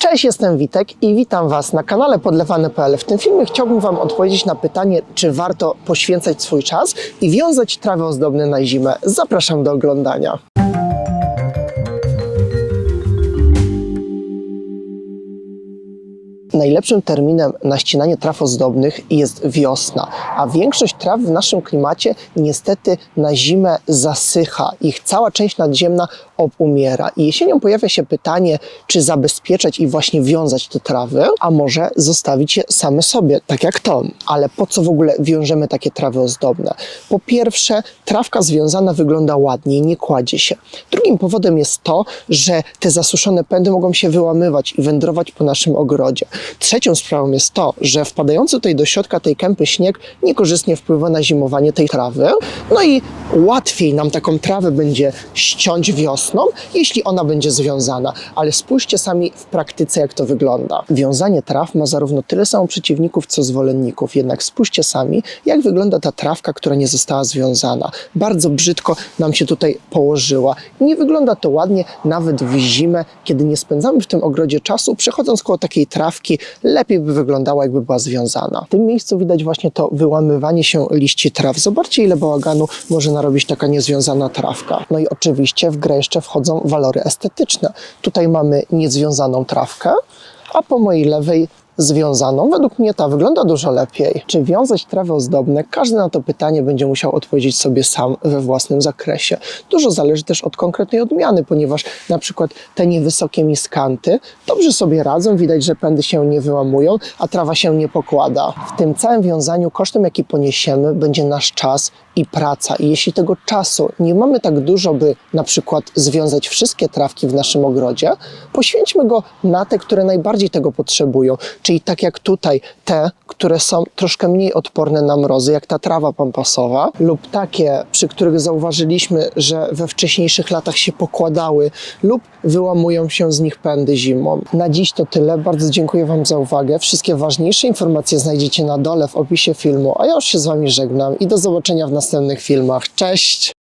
Cześć, jestem Witek i witam Was na kanale podlewane.pl. W tym filmie chciałbym Wam odpowiedzieć na pytanie, czy warto poświęcać swój czas i wiązać trawy ozdobne na zimę. Zapraszam do oglądania. Najlepszym terminem na ścinanie traw ozdobnych jest wiosna, a większość traw w naszym klimacie niestety na zimę zasycha. Ich cała część nadziemna obumiera. I jesienią pojawia się pytanie, czy zabezpieczać i właśnie wiązać te trawy, a może zostawić je same sobie, tak jak to. Ale po co w ogóle wiążemy takie trawy ozdobne? Po pierwsze, trawka związana wygląda ładniej, nie kładzie się. Drugim powodem jest to, że te zasuszone pędy mogą się wyłamywać i wędrować po naszym ogrodzie. Trzecią sprawą jest to, że wpadający tutaj do środka tej kępy śnieg niekorzystnie wpływa na zimowanie tej trawy. No i łatwiej nam taką trawę będzie ściąć wiosną, jeśli ona będzie związana. Ale spójrzcie sami w praktyce, jak to wygląda. Wiązanie traw ma zarówno tyle samo przeciwników, co zwolenników. Jednak spójrzcie sami, jak wygląda ta trawka, która nie została związana. Bardzo brzydko nam się tutaj położyła. Nie wygląda to ładnie nawet w zimę, kiedy nie spędzamy w tym ogrodzie czasu. Przechodząc koło takiej trawki, lepiej by wyglądała, jakby była związana. W tym miejscu widać właśnie to wyłamywanie się liści traw. Zobaczcie, ile bałaganu może narobić taka niezwiązana trawka. No i oczywiście w grę jeszcze wchodzą walory estetyczne. Tutaj mamy niezwiązaną trawkę, a po mojej lewej związaną. Według mnie ta wygląda dużo lepiej. Czy wiązać trawy ozdobne? Każdy na to pytanie będzie musiał odpowiedzieć sobie sam we własnym zakresie. Dużo zależy też od konkretnej odmiany, ponieważ na przykład te niewysokie miskanty dobrze sobie radzą, widać, że pędy się nie wyłamują, a trawa się nie pokłada. W tym całym wiązaniu kosztem, jaki poniesiemy, będzie nasz czas i praca. I jeśli tego czasu nie mamy tak dużo, by na przykład związać wszystkie trawki w naszym ogrodzie, poświęćmy go na te, które najbardziej tego potrzebują. Czyli tak jak tutaj, te, które są troszkę mniej odporne na mrozy, jak ta trawa pampasowa, lub takie, przy których zauważyliśmy, że we wcześniejszych latach się pokładały, lub wyłamują się z nich pędy zimą. Na dziś to tyle. Bardzo dziękuję Wam za uwagę. Wszystkie ważniejsze informacje znajdziecie na dole w opisie filmu, a ja już się z Wami żegnam i do zobaczenia w następnych filmach. Cześć!